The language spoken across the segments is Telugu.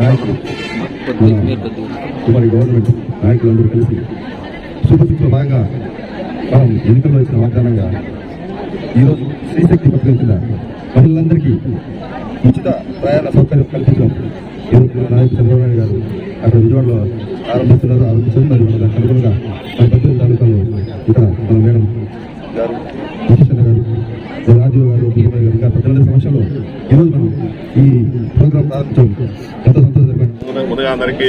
నాయకులు మన గవర్నమెంట్ నాయకులందరూ కలిసి సూపర్ సిక్స్ భాగంగా మనం ఎన్నికల్లో ఇచ్చిన వాగ్దానంగా ఈరోజు శ్రీశక్తి పథకం కింద మహిళలందరికీ ఉచిత ప్రయాణ సౌకర్యం కల్పించడం. ఈరోజు నాయకులు చంద్రబాబు నాయుడు గారు అక్కడ విజయవాడలో ఆరంభిస్తున్నారు. ఆరంభించడం మరి మన దానికి అనుగుణంగా ఈరోజు ఈ ప్రోగ్రాం ప్రారంభించడం ఎంతో ముందుగా అందరికీ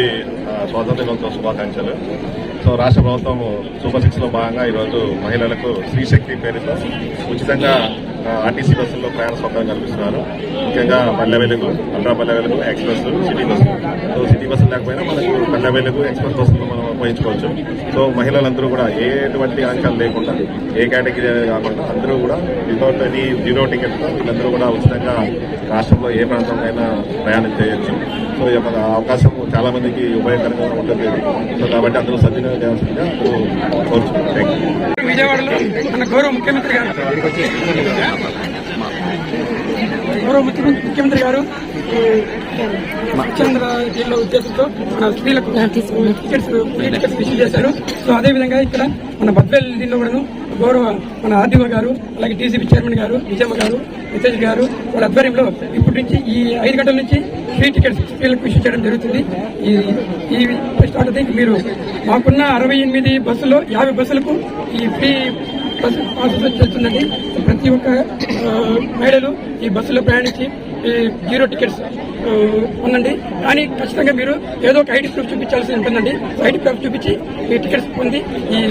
స్వాతంత్ర దినోత్సవ శుభాకాంక్షలు. సో రాష్ట్ర ప్రభుత్వం సూపర్ సిక్స్లో భాగంగా ఈరోజు మహిళలకు స్త్రీ శక్తి పేరుతో ఉచితంగా ఆర్టీసీ బస్సుల్లో ప్రయాణ సౌకర్యం కల్పిస్తున్నారు. ముఖ్యంగా పల్లె Velugu ultra Palle Velugu express city bus. So city బస్సులు లేకపోయినా మనకు పల్లె వెలుగు ఎక్స్ప్రెస్ బస్సులు మనం వహించుకోవచ్చు సో మహిళలందరూ కూడా ఎటువంటి ఆంక్షలు లేకుండా ఏ కేటగిరీ అనేది కాకుండా అందరూ కూడా వితౌట్ ఎనీ జీరో టికెట్ వీళ్ళందరూ కూడా ఉచితంగా రాష్ట్రంలో ఏ ప్రాంతంకైనా ప్రయాణం చేయొచ్చు. సో ఈ యొక్క అవకాశం చాలా మందికి ఉపయోగకరంగా ఉంటుంది సో కాబట్టి అందరూ సద్వినియోగం చేయాల్సిందిగా అందరూ కోరుచున్నాను విజయవాడలో మన గౌరవ ముఖ్యమంత్రి గారు. గౌరవ ముఖ్యమంత్రి ముఖ్యమంత్రి గారు చంద్ర దీనిలో ఉద్దేశంతో మన స్త్రీలకు టికెట్స్ ఫ్రీ టికెట్స్ ఇష్యూ చేశారు. సో అదే విధంగా ఇక్కడ మన బద్వేల్ దీనిలో కూడాను గౌరవ మన ఆర్డీఓ గారు అలాగే టీసీబీ చైర్మన్ గారు విజయమ్మ గారు నితేష్ గారు వాళ్ళ ఆధ్వర్యంలో ఇప్పటి నుంచి ఈ ఐదు గంటల నుంచి ఫ్రీ టికెట్స్ స్త్రీలకు ఇష్యూ చేయడం జరుగుతుంది. ఈ ఈ స్టార్ట్ అయితే మీరు మాకున్న అరవై ఎనిమిది బస్సులో యాభై బస్సులకు ఈ ఫ్రీ బస్సు పాసెస్ చేస్తుందండి ప్రతి ఒక్క ఆ, మహిళలు ఈ బస్సులో ప్రయాణించి జీరో టికెట్స్ ఉందండి కానీ ఖచ్చితంగా మీరు ఏదో ఒక ఐడి ప్రూఫ్ చూపించాల్సి ఉంటుందండి. ఐడి ప్రూఫ్ చూపించి ఈ టికెట్స్ పొంది ఈ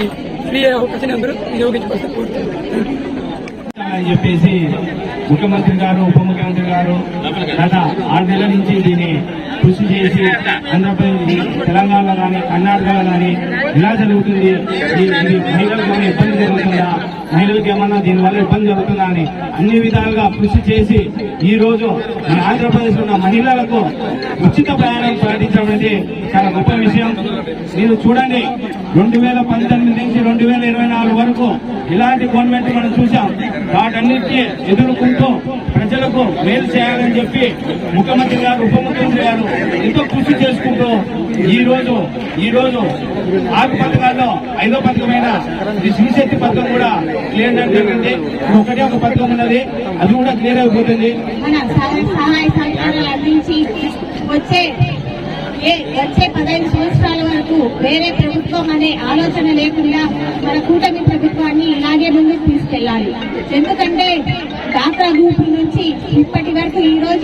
ఫ్రీ అవకాశాన్ని అందరూ వినియోగించుకోవాల్సి కోరుతున్నాను. అని చెప్పేసి ముఖ్యమంత్రి గారు ఉప ముఖ్యమంత్రి గారు గత ఆరు నెలల నుంచి దీన్ని కృషి చేసి ఆంధ్రప్రదేశ్ తెలంగాణలో కానీ కర్ణాటకలో కానీ ఇలా జరుగుతుంది? ఇది మహిళలకు ఏమైనా ఇబ్బంది జరుగుతుందా? మహిళలకు ఏమన్నా దీనివల్ల ఇబ్బంది జరుగుతుందా అని అన్ని విధాలుగా కృషి చేసి ఈ రోజు మన ఆంధ్రప్రదేశ్ ఉన్న మహిళలకు ఉచిత ప్రయాణం ప్రకటించడం అనేది చాలా గొప్ప విషయం. మీరు చూడండి రెండు వేల పంతొమ్మిది నుంచి రెండు వేల ఇరవై నాలుగు వరకు ఇలాంటి గవర్నమెంట్ మనం చూసాం వాటన్నిటికీ ఎదుర్కొంటూ ప్రజలకు మేలు చేయాలని చెప్పి ముఖ్యమంత్రి గారు ఉప ముఖ్యమంత్రి గారు ఎంతో కృషి చేసుకుంటూ ఈ రోజు ఈ రోజు ఆరు పథకాల్లో ఐదో పథకమైన ఈ శ్రీశక్తి పథకం కూడా క్లియర్ జరిగింది. ఒకటే ఒక పథకం ఉన్నది. అది కూడా క్లియర్ అయిపోతుంది. వచ్చే వచ్చే పదహైదు సంవత్సరాల వరకు వేరే ప్రభుత్వం అనే ఆలోచన లేకుండా మన కూటమి ప్రభుత్వాన్ని ఇలాగే ముందుకు తీసుకెళ్ళాలి ఎందుకంటే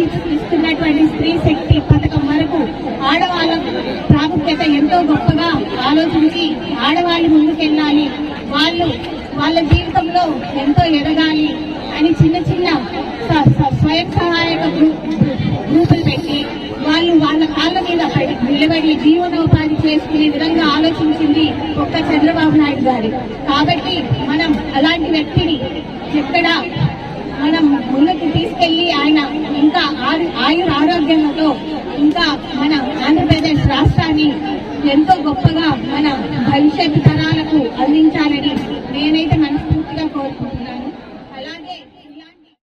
వరకు ఇస్తున్నటువంటి స్త్రీ శక్తి పథకం వరకు ఆడవాళ్ళ ప్రాముఖ్యత ఎంతో గొప్పగా ఆలోచించి ఆడవాళ్ళు ముందుకెళ్ళాలి. వాళ్ళు వాళ్ళ జీవితంలో ఎంతో ఎదగాలి అని చిన్న చిన్న స- స్వయం సహాయక గ్రూపులు పెట్టి వాళ్ళు వాళ్ళ కాళ్ళ మీద నిలబడి జీవనోపాధి చేసుకునే విధంగా ఆలోచించింది ఒక్క చంద్రబాబు నాయుడు గారి. కాబట్టి మనం అలాంటి వ్యక్తిని ఎక్కడ మనం ముందుకు తీసుకెళ్ళి ఆ ఇంకా మన ఆంధ్రప్రదేశ్ రాష్ట్రాన్ని ఎంతో గొప్పగా మన భవిష్యత్ తరాలకు అందించాలని నేనైతే మనస్ఫూర్తిగా కోరుకుంటున్నాను. అలాగే